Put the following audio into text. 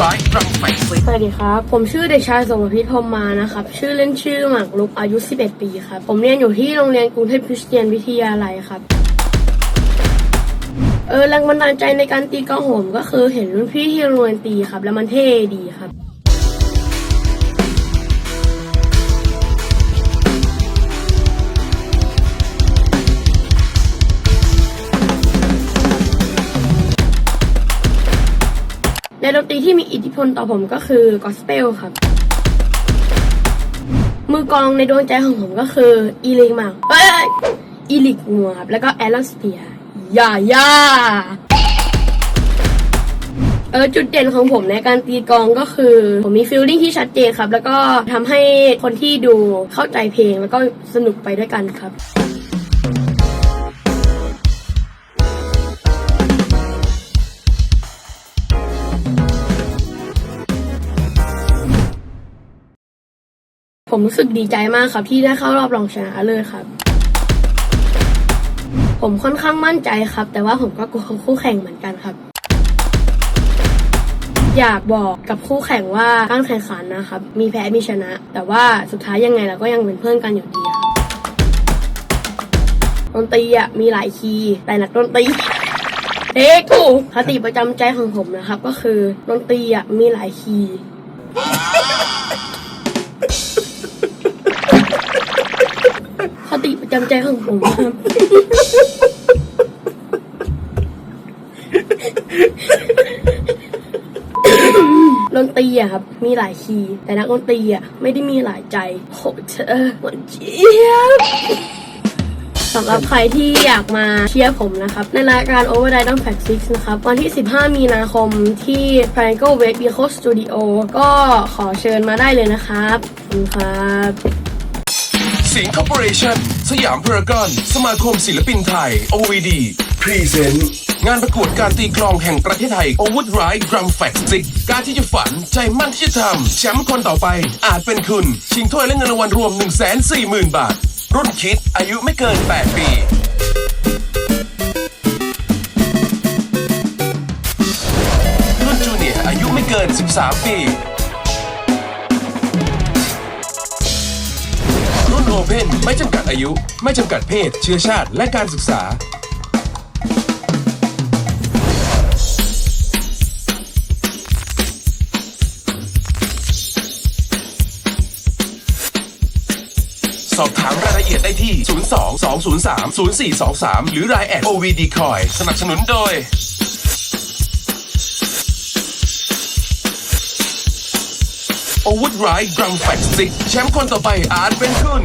สวัสดีครับ ผมชื่อเด็กชายสมพิษพรมมานะครับ ชื่อเล่นชื่อหมากลุกอายุ 11 ปีครับ ผมเรียนอยู่ที่โรงเรียนกรุงเทพคริสเตียนวิทยาลัยครับเออแรงบันดาลใจในการตีกองโหมก็คือเห็นรุ่นพี่ที่โรงเรียนตีครับ แล้วมันเท่ดีครับ ในดนตรีที่มีอิทธิพลต่อผมก็คือกอสเปลครับ มือกองในดวงใจของผมก็คืออีลิกมาเอ้ยอีลิกมัวครับแล้วก็แอลสเปียย่าย่าเออจุดเด่นของผมในการตีกองก็คือ ผมมีฟิลลิ่งที่ชัดเจนครับ แล้วก็ทำให้คนที่ดูเข้าใจเพลงแล้วก็สนุกไปด้วยกันครับ ผมรู้สึกดีใจมากครับที่ได้เข้ารอบรองชนะเลิศครับ ผมค่อนข้างมั่นใจครับ แต่ว่าผมก็กลัวคู่แข่งเหมือนกันครับ อยากบอกกับคู่แข่งว่าการแข่งขันนะครับ มีแพ้มีชนะ แต่ว่าสุดท้ายยังไงเราก็ยังเป็นเพื่อนกันอยู่ดีครับดนตรีอะมีหลายคีย์แต่หนักดนตรีเอ๊ะกูคติประจำใจของผมนะครับ ก็คือดนตรีอะมีหลายคีย์ จำใจของผมครับดนตรีอะครับ มีหลายคีย์แต่นักดนตรีอะไม่ได้มีหลายใจโหเธอหวานเจี๊ยบสำหรับใครที่อยากมาเชียร์ผมนะครับ ในรายการ Overdrive Drum Fact 6นะครับ วันที่ 15 มีนาคมที่ Triangle Wave Eco Studio ก็ขอเชิญมาได้เลยนะครับขอบคุณครับ สิงค Corporation สยามพารากอน สมาคมศิลปินไทย OVD Present งานประกวดการตีกลองแห่งประเทศไทย o w o o d Ride Drum Fact 6การที่จะฝันใจมั่นที่จะทำแชมป์คนต่อไป อาจเป็นคุณ ชิงถ้วยและเงินรางวัลรวม 140,000 บาท รุ่นคิดอายุไม่เกิน 8 ปีรุ่นจูเนียร์อายุไม่เกิน 13 ปี โอเพนไม่จำกัดอายุ ไม่จำกัดเพศ เชื้อชาติ และการศึกษา สอบถามรายละเอียดได้ที่ 02 203 0423 หรือ Line แอด OVD Coin สนับสนุนโดย โอวุฒไรดรัมแฟกซิกแชมป์คนต่อไปอาจเป็นคุณ